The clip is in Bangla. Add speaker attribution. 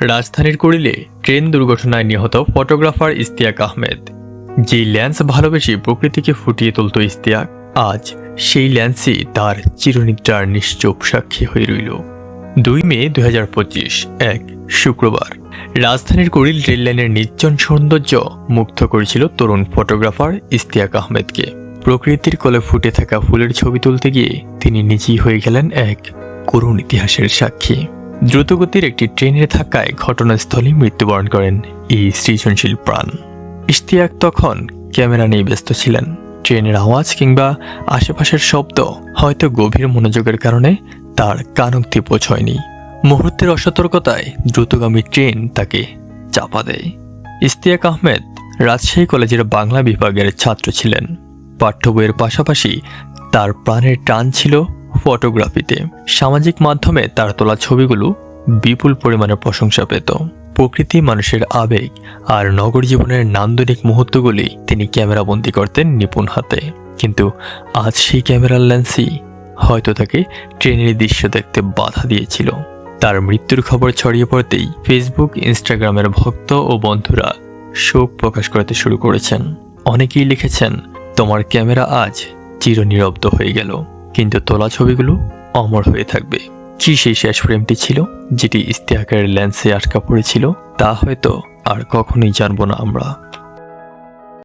Speaker 1: রাজধানীর কুড়িলে ট্রেন দুর্ঘটনায় নিহত ফটোগ্রাফার ইস্তিয়াক আহমেদ। যে ল্যান্স ভালোবেসে প্রকৃতিকে ফুটিয়ে তুলত ইস্তিয়াক আজ সেই ল্যান্সই তার চিরনিদ্রার নিশ্চুপ সাক্ষী হয়ে রইল। দুই মে দুই এক শুক্রবার, রাজধানীর কুড়িল রেললাইনের নির্জন সৌন্দর্য মুগ্ধ করেছিল তরুণ ফটোগ্রাফার ইস্তিয়াক আহমেদকে। প্রকৃতির কোলে ফুটে থাকা ফুলের ছবি তুলতে গিয়ে তিনি নিজেই হয়ে গেলেন এক করুণ ইতিহাসের সাক্ষী। দ্রুতগতির একটি ট্রেনের ধাক্কায় ঘটনাস্থলে মৃত্যুবরণ করেন এই সৃজনশীল প্রাণ। ইশতিয়াক তখন ক্যামেরা নিয়ে ব্যস্ত ছিলেন। ট্রেনের আওয়াজ কিংবা আশেপাশের শব্দ হয়তো গভীর মনোযোগের কারণে তার কান অব্দি পৌঁছয়নি। মুহূর্তের অসতর্কতায় দ্রুতগামী ট্রেন তাকে চাপা দেয়। ইস্তিয়াক আহমেদ রাজশাহী কলেজের বাংলা বিভাগের ছাত্র ছিলেন। পাঠ্য বইয়ের পাশাপাশি তার প্রাণের টান ছিল ফটোগ্রাফিতে। সামাজিক মাধ্যমে তার তোলা ছবিগুলো বিপুল পরিমাণে প্রশংসা পেত। প্রকৃতি, মানুষের আবেগ আর নগর জীবনের নান্দনিক মুহূর্তগুলি তিনি ক্যামেরাবন্দি করতেন নিপুণ হাতে। কিন্তু আজ সেই ক্যামেরার লেন্সই হয়তো তাকে ট্রেনের দৃশ্য দেখতে বাধা দিয়েছিল। তার মৃত্যুর খবর ছড়িয়ে পড়তেই ফেসবুক ইনস্টাগ্রামের ভক্ত ও বন্ধুরা শোক প্রকাশ করতে শুরু করেছেন। অনেকেই লিখেছেন, তোমার ক্যামেরা আজ চিরনিরব্ধ হয়ে গেল। কিন্তু তোলা ছবিগুলো অমর হয়ে থাকবে। কি সেই শেষ ফ্রেমটি ছিল, যেটি ইস্তেহাকের লেন্সে আটকা পড়েছিল, তা হয়তো আর কখনোই জানব না আমরা।